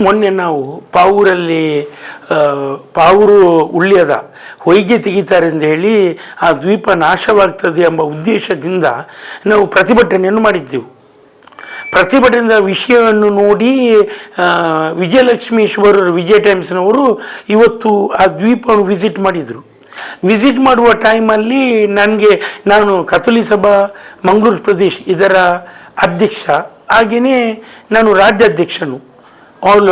ಮೊನ್ನೆ ನಾವು ಪಾವೂರಲ್ಲಿ ಪಾವೂರು ಉಳ್ಳ್ಯದ ಹೊಯ್ಗೆ ತೆಗಿತಾರೆ ಅಂತ ಹೇಳಿ ಆ ದ್ವೀಪ ನಾಶವಾಗ್ತದೆ ಎಂಬ ಉದ್ದೇಶದಿಂದ ನಾವು ಪ್ರತಿಭಟನೆಯನ್ನು ಮಾಡಿದ್ದೆವು. ಪ್ರತಿಭಟನೆಯ ವಿಷಯವನ್ನು ನೋಡಿ ವಿಜಯಲಕ್ಷ್ಮೀಶ್ವರ ವಿಜಯಲಕ್ಷ್ಮೀಶ್ವರರು ವಿಜಯ ಟೈಮ್ಸ್ನವರು ಇವತ್ತು ಆ ದ್ವೀಪವನ್ನು ವಿಸಿಟ್ ಮಾಡಿದರು. ವಿಸಿಟ್ ಮಾಡುವ ಟೈಮಲ್ಲಿ ನನಗೆ, ನಾನು ಕಥೋಲಿ ಸಭಾ, ಮಂಗಳೂರು ಪ್ರದೇಶ್ ಇದರ ಅಧ್ಯಕ್ಷ ಹಾಗೆಯೇ ನಾನು ರಾಜ್ಯಾಧ್ಯಕ್ಷನು. All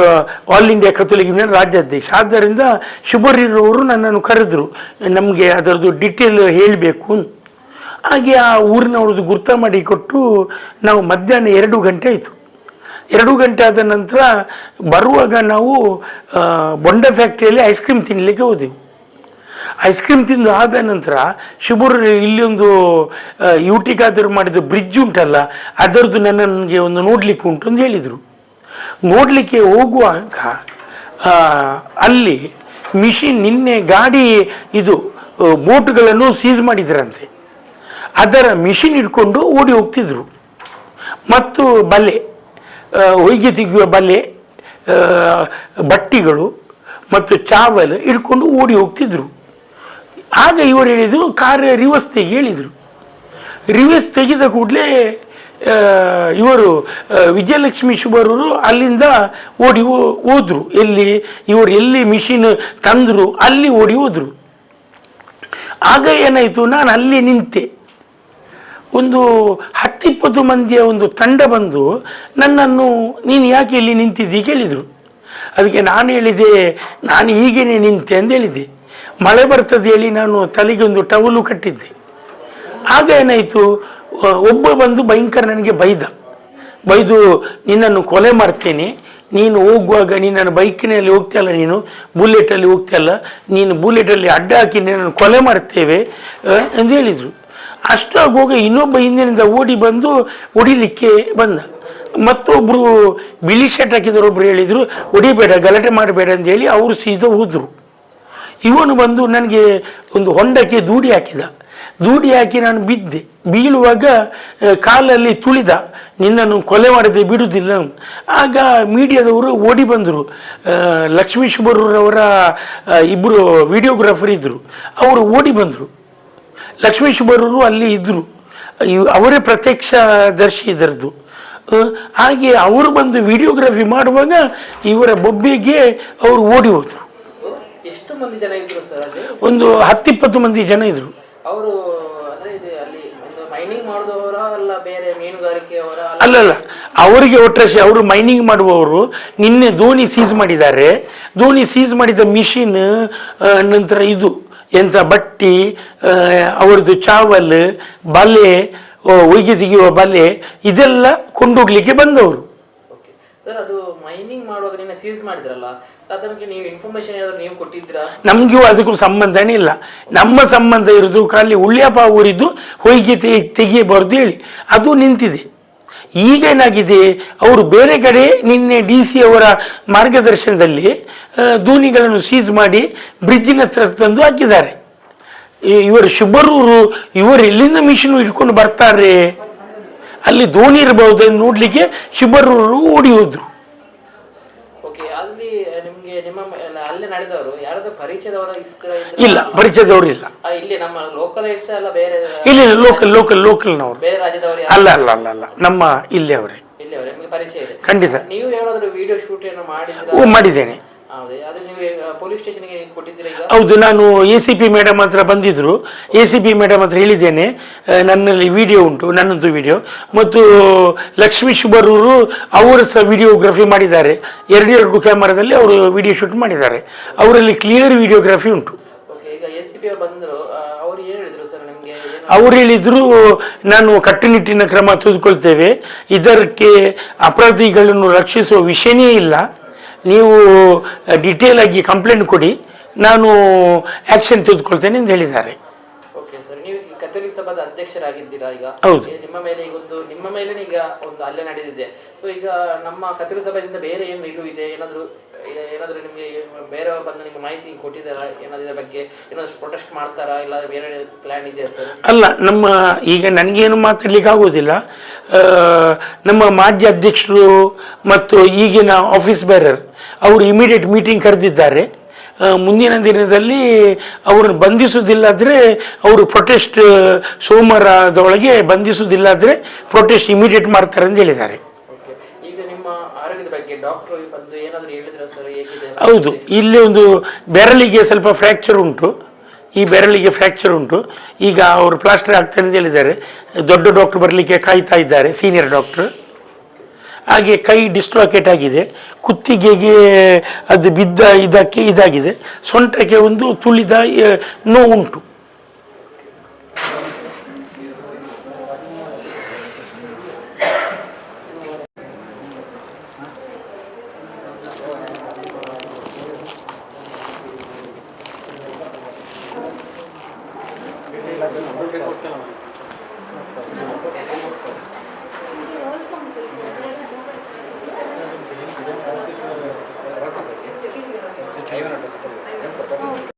all India Catholic union ರಾಜ್ಯಾಧ್ಯಕ್ಷ ಆದ್ದರಿಂದ ಶುಭರಿರವರು ನನ್ನನ್ನು ಕರೆದರು. ನಮಗೆ ಅದರದ್ದು ಡಿಟೇಲ್ ಹೇಳಬೇಕು ಹಾಗೆ ಆ ಊರಿನವ್ರದ್ದು ಗುರ್ತ ಮಾಡಿ ಕೊಟ್ಟು ನಾವು ಮಧ್ಯಾಹ್ನ ಎರಡು ಗಂಟೆ ಆಯಿತು. ಎರಡು ಗಂಟೆ ಆದ ನಂತರ ಬರುವಾಗ ನಾವು ಬೊಂಡ ಫ್ಯಾಕ್ಟ್ರಿಯಲ್ಲಿ ಐಸ್ ಕ್ರೀಮ್ ತಿನ್ನಲಿಕ್ಕೆ ಹೋದೆವು. ಐಸ್ ಕ್ರೀಮ್ ತಿಂದು ಆದ ನಂತರ ಶುಭರ್ ಇಲ್ಲಿ ಯೂಟಿಗಾದರೂ ಯೂಟಿಗಾದರು ಮಾಡಿದ ಬ್ರಿಡ್ಜ್ ಉಂಟಲ್ಲ, ಅದರದ್ದು ನನಗೆ ಒಂದು ನೋಡಲಿಕ್ಕೆ ಉಂಟು ಅಂತ ಹೇಳಿದರು. ನೋಡಲಿಕ್ಕೆ ಹೋಗುವಾಗ ಅಲ್ಲಿ ಮಿಷಿನ್ ನಿನ್ನೆ ಗಾಡಿ ಇದು ಬೋಟ್ಗಳನ್ನು ಸೀಸ್ ಮಾಡಿದ್ರಂತೆ. ಅದರ ಮಿಷಿನ್ ಇಟ್ಕೊಂಡು ಓಡಿ ಹೋಗ್ತಿದ್ರು. ಮತ್ತು ಬಲೆ ಹೊಯ್ಗೆ ತೆಗೆಯುವ ಬಲೆ ಬಟ್ಟಿಗಳು ಮತ್ತು ಚಾವಲ್ ಇಟ್ಕೊಂಡು ಓಡಿ ಹೋಗ್ತಿದ್ರು. ಆಗ ಇವರು ಹೇಳಿದರು, ಕಾರ್ ರಿವರ್ಸ್ ತೆಗಿ ಹೇಳಿದರು. ರಿವರ್ಸ್ ತೆಗೆದ ಕೂಡಲೇ ಇವರು ವಿಜಯಲಕ್ಷ್ಮಿ ಶುಭರವರು ಅಲ್ಲಿಂದ ಓಡಿ ಹೋದ್ರು. ಎಲ್ಲಿ? ಇವರು ಎಲ್ಲಿ ಮಿಷಿನ್ ತಂದರು, ಅಲ್ಲಿ ಓಡಿ ಹೋದರು. ಆಗ ಏನಾಯಿತು? ನಾನು ಅಲ್ಲಿ ನಿಂತೆ. ಒಂದು ಹತ್ತಿಪ್ಪತ್ತು ಮಂದಿಯ ಒಂದು ತಂಡ ಬಂದು ನನ್ನನ್ನು, ನೀನು ಯಾಕೆ ಇಲ್ಲಿ ನಿಂತಿದ್ದಿ ಕೇಳಿದರು. ಅದಕ್ಕೆ ನಾನು ಹೇಳಿದೆ, ನಾನು ಹೀಗೇನೆ ನಿಂತೆ ಅಂತ ಹೇಳಿದೆ. ಮಳೆ ಬರ್ತದೆ ಹೇಳಿ ನಾನು ತಲೆಗೆ ಒಂದು ಟವಲು ಕಟ್ಟಿದ್ದೆ. ಆಗ ಏನಾಯಿತು? ಒಬ್ಬ ಬಂದು ಭಯಂಕರ ನನಗೆ ಬೈದ. ಬೈದು, ನಿನ್ನನ್ನು ಕೊಲೆ ಮಾಡ್ತೇನೆ. ನೀನು ಹೋಗುವಾಗ ನೀನು ಬೈಕಿನಲ್ಲಿ ಹೋಗ್ತಾಯಲ್ಲ ನೀನು ಬುಲೆಟಲ್ಲಿ ಹೋಗ್ತಾಯಲ್ಲ ನೀನು ಬುಲೆಟಲ್ಲಿ ಅಡ್ಡ ಹಾಕಿ ನಿನ್ನನ್ನು ಕೊಲೆ ಮಾಡ್ತೇವೆ ಎಂದು ಹೇಳಿದರು. ಅಷ್ಟಾಗುವಾಗ ಇನ್ನೊಬ್ಬ ಹಿಂದಿನಿಂದ ಓಡಿ ಬಂದು ಹೊಡಿಲಿಕ್ಕೆ ಬಂದ. ಮತ್ತೊಬ್ಬರು ಬಿಳಿ ಶರ್ಟ್ ಹಾಕಿದವರೊಬ್ಬರು ಹೇಳಿದರು, ಹೊಡಿಬೇಡ, ಗಲಾಟೆ ಮಾಡಬೇಡ, ಅಂತ ಹೇಳಿ ಅವರು ಸೀದಾ ಹೋದರು. ಇವನು ಬಂದು ನನಗೆ ಒಂದು ಹೊಂಡಕ್ಕೆ ದೂಡಿ ಹಾಕಿದ. ದೂಡಿ ಹಾಕಿ ನಾನು ಬಿದ್ದೆ. ಬೀಳುವಾಗ ಕಾಲಲ್ಲಿ ತುಳಿದ. ನಿನ್ನನ್ನು ಕೊಲೆ ಮಾಡದೆ ಬಿಡುವುದಿಲ್ಲ. ಆಗ ಮೀಡಿಯಾದವರು ಓಡಿ ಬಂದರು. ಲಕ್ಷ್ಮೀಶ್ವರರವರ ಇಬ್ಬರು ವಿಡಿಯೋಗ್ರಾಫರ್ ಇದ್ದರು. ಅವರು ಓಡಿ ಬಂದರು. ಲಕ್ಷ್ಮೀಶ್ವರರು ಅಲ್ಲಿ ಇದ್ದರು. ಅವರೇ ಅವರೇ ಪ್ರತ್ಯಕ್ಷದರ್ಶಿ ಇದರದ್ದು. ಹಾಗೆ ಅವರು ಬಂದು ವಿಡಿಯೋಗ್ರಫಿ ಮಾಡುವಾಗ ಇವರ ಬೊಬ್ಬೆಗೆ ಅವರು ಓಡಿ ಹೋದರು. ಎಷ್ಟು ಮಂದಿ ಜನ ಇದ್ರು ಸರ್ ಅಲ್ಲಿ? ಒಂದು ಹತ್ತಿಪ್ಪತ್ತು ಮಂದಿ ಜನ ಇದ್ದರು ಅವರು ಅಂದ್ರೆ ಇದು ಅಲ್ಲಿ ಒಂದು ಮೈನಿಂಗ್ ಮಾಡಿದವರ ಅಲ್ಲ ಬೇರೆ ಮೀನುಗಾರಿಕೆಯವರ ಅಲ್ಲ. ಅಲ್ಲಲ್ಲ ಅವರಿಗೆ ಒಟ್ಟರೆ ಅವರು ಮೈನಿಂಗ್ ಮಾಡುವವರು ನಿನ್ನೆ ದೋಣಿ ಸೀಸ್ ಮಾಡಿದ್ದಾರೆ. ದೋಣಿ ಸೀಸ್ ಮಾಡಿದ ಮಿಷಿನ್ ನಂತರ ಇದು ಎಂತ ಬಟ್ಟಿ ಅವರದ್ದು ಚಾವಲ್ ಬಲೆ ಒಯ್ಗೆ ತೆಗೆಯುವ ಬಲೆ ಇದೆಲ್ಲ ಕೊಂಡೋಗ್ಲಿಕ್ಕೆ ಬಂದವರು. ಸರ್ ಅದು ಮೈನಿಂಗ್ ಮಾಡುವಾಗ ನಿನ್ನ ಸೀಸ್ ಮಾಡಿದ್ರಲ್ಲ ಅದಕ್ಕೆ ನೀವು ಇನ್ಫಾರ್ಮೇಶನ್ ನೀವು ಕೊಟ್ಟಿದ್ರಾ ನಮಗೂ ಅದಕ್ಕೂ ಸಂಬಂಧನೇ ಇಲ್ಲ. ನಮ್ಮ ಸಂಬಂಧ ಇರೋದು ಖಾಲಿ ಉಳ್ಳ್ಯಪ್ಪ ಊರಿದ್ದು ಹೊಯ್ಗೆ ತೆಗಿ ತೆಗಿಯಬಾರ್ದು ಹೇಳಿ. ಅದು ನಿಂತಿದೆ. ಈಗ ಏನಾಗಿದೆ, ಅವರು ಬೇರೆ ಕಡೆ ನಿನ್ನೆ ಡಿ ಸಿ ಅವರ ಮಾರ್ಗದರ್ಶನದಲ್ಲಿ ದೋಣಿಗಳನ್ನು ಸೀಸ್ ಮಾಡಿ ಬ್ರಿಡ್ಜಿನ ಹತ್ರ ತಂದು ಹಾಕಿದ್ದಾರೆ. ಇವರು ಶುಭರೂರು ಇವರು ಎಲ್ಲಿಂದ ಮಿಷನ್ ಇಟ್ಕೊಂಡು ಬರ್ತಾರೆ? ಅಲ್ಲಿ ದೋಣಿ ಇರಬಹುದು ನೋಡಲಿಕ್ಕೆ ಶುಭರೂರು ಓಡಿ ಹೋದ್ರು. ಅಲ್ಲಿ ನಿಮ್ಗೆ ನಿಮ್ಮ ಅಲ್ಲೇ ನಡೆದವರು ಯಾರಾದ್ರೂ ಪರಿಚಯದವರ ಇಲ್ಲ ಪರಿಚಯದವರು ಇಲ್ಲ. ಇಲ್ಲಿ ನಮ್ಮ ಲೋಕಲ್ ಐಟ್ಸ್ ಅಲ್ಲ ಬೇರೆ ಇಲ್ಲಿ ಲೋಕಲ್ ಲೋಕಲ್ ಲೋಕಲ್ನವರು ಬೇರೆ ರಾಜ್ಯದವರು ಅಲ್ಲ ಅಲ್ಲ ಅಲ್ಲ ಅಲ್ಲ ನಮ್ಮ ಇಲ್ಲೇ ಅವರೇ ಇಲ್ಲಿ ಅವರೇ ನಿಮ್ಗೆ ಪರಿಚಯ ಇದೆ. ಖಂಡಿತ. ನೀವು ಯಾವ್ದಾದ್ರು ವಿಡಿಯೋ ಶೂಟ್ ಏನು ಮಾಡಿ ಮಾಡಿದ್ದೇನೆ. ಹೌದು ನಾನು ಎ ಸಿ ಪಿ ಮೇಡಮ್ ಹತ್ರ ಬಂದಿದ್ದರು ಎ ಸಿ ಪಿ ಮೇಡಮ್ ಹತ್ರ ಹೇಳಿದ್ದೇನೆ. ನನ್ನಲ್ಲಿ ವಿಡಿಯೋ ಉಂಟು ನನ್ನದು ವಿಡಿಯೋ ಮತ್ತು ಲಕ್ಷ್ಮೀ ಶುಭರೂರು ಅವರು ಸಹ ವಿಡಿಯೋಗ್ರಫಿ ಮಾಡಿದ್ದಾರೆ. ಎರಡೆರಡು ಕ್ಯಾಮರಾದಲ್ಲಿ ಅವರು ವಿಡಿಯೋ ಶೂಟ್ ಮಾಡಿದ್ದಾರೆ. ಅವರಲ್ಲಿ ಕ್ಲಿಯರ್ ವಿಡಿಯೋಗ್ರಫಿ ಉಂಟು. ಅವರು ಹೇಳಿದ್ರು ನಾನು ಕಟ್ಟುನಿಟ್ಟಿನ ಕ್ರಮ ತೆಗೆದುಕೊಳ್ತೇವೆ. ಇದಕ್ಕೆ ಅಪರಾಧಿಗಳನ್ನು ರಕ್ಷಿಸುವ ವಿಷಯನೇ ಇಲ್ಲ. ನೀವು ಡಿಟೇಲ್ ಆಗಿ ಕಂಪ್ಲೇಂಟ್ ಕೊಡಿ. ನಾನು ಆ್ಯಕ್ಷನ್ ತೆಗೆದುಕೊಳ್ತೇನೆ ಅಂತ ಹೇಳಿದ್ದಾರೆ. ಕಥೋಲಿಕ ಸಭಾದ ಅಧ್ಯಕ್ಷರಾಗಿದ್ದೀರಾ ಈಗ. ನಿಮ್ಮ ಮೇಲೆ ಈಗ ಒಂದು ನಿಮ್ಮ ಮೇಲೆ ಈಗ ಒಂದು ಹಲ್ಲೆ ನಡೆದಿದೆ. ಸೊ ಈಗ ನಮ್ಮ ಕಥೋಲಿಕ ಸಭಾದಿಂದ ಬೇರೆ ಏನು ಇಲ್ಲ ಇದೆ? ಏನಾದರೂ ಏನಾದರೂ ನಿಮಗೆ ಬೇರೆಯವರು ಬಂದು ನಿಮ್ಗೆ ಮಾಹಿತಿ ಕೊಟ್ಟಿದ್ದಾರಾ? ಏನಾದ್ರ ಇದ್ರ ಬಗ್ಗೆ ಏನಾದ್ರು ಪ್ರೊಟೆಸ್ಟ್ ಮಾಡ್ತಾರಾ? ಇಲ್ಲ ಬೇರೆ ಪ್ಲಾನ್ ಇದೆ ಸರ್? ಅಲ್ಲ ನಮ್ಮ ಈಗ ನನಗೇನು ಮಾತಾಡ್ಲಿಕ್ಕೆ ಆಗೋದಿಲ್ಲ. ನಮ್ಮ ಮಾಜಿ ಅಧ್ಯಕ್ಷರು ಮತ್ತು ಈಗಿನ ಆಫೀಸ್ ಬೇರರ್ ಅವರು ಇಮಿಡಿಯೇಟ್ ಮೀಟಿಂಗ್ ಕರೆದಿದ್ದಾರೆ. ಮುಂದಿನ ದಿನದಲ್ಲಿ ಅವ್ರನ್ನ ಬಂಧಿಸುವುದಿಲ್ಲಾದರೆ ಅವರು ಪ್ರೊಟೆಸ್ಟ್ ಸೋಮವಾರದೊಳಗೆ ಬಂಧಿಸುವುದಿಲ್ಲಾದರೆ ಪ್ರೊಟೆಸ್ಟ್ ಇಮಿಡಿಯೇಟ್ ಮಾಡ್ತಾರೆ ಅಂತ ಹೇಳಿದ್ದಾರೆ. ಹೌದು. ಇಲ್ಲಿ ಒಂದು ಬೆರಳಿಗೆ ಸ್ವಲ್ಪ ಫ್ರ್ಯಾಕ್ಚರ್ ಉಂಟು. ಈ ಬೆರಳಿಗೆ ಫ್ರ್ಯಾಕ್ಚರ್ ಉಂಟು. ಈಗ ಅವರು ಪ್ಲಾಸ್ಟರ್ ಆಗ್ತಾರೆ ಅಂತ ಹೇಳಿದ್ದಾರೆ. ದೊಡ್ಡ ಡಾಕ್ಟರ್ ಬರಲಿಕ್ಕೆ ಕಾಯ್ತಾ ಇದ್ದಾರೆ ಸೀನಿಯರ್ ಡಾಕ್ಟರ್ ಹಾಗೆ ಕೈ ಡಿಸ್ಲೋಕೇಟ್ ಆಗಿದೆ. ಕುತ್ತಿಗೆಗೆ ಅದು ಬಿದ್ದ ಇದಕ್ಕೆ ಇದಾಗಿದೆ. ಸೊಂಟಕ್ಕೆ ಒಂದು ತುಳಿದ ನೋವುಂಟು. ಉಂಟು por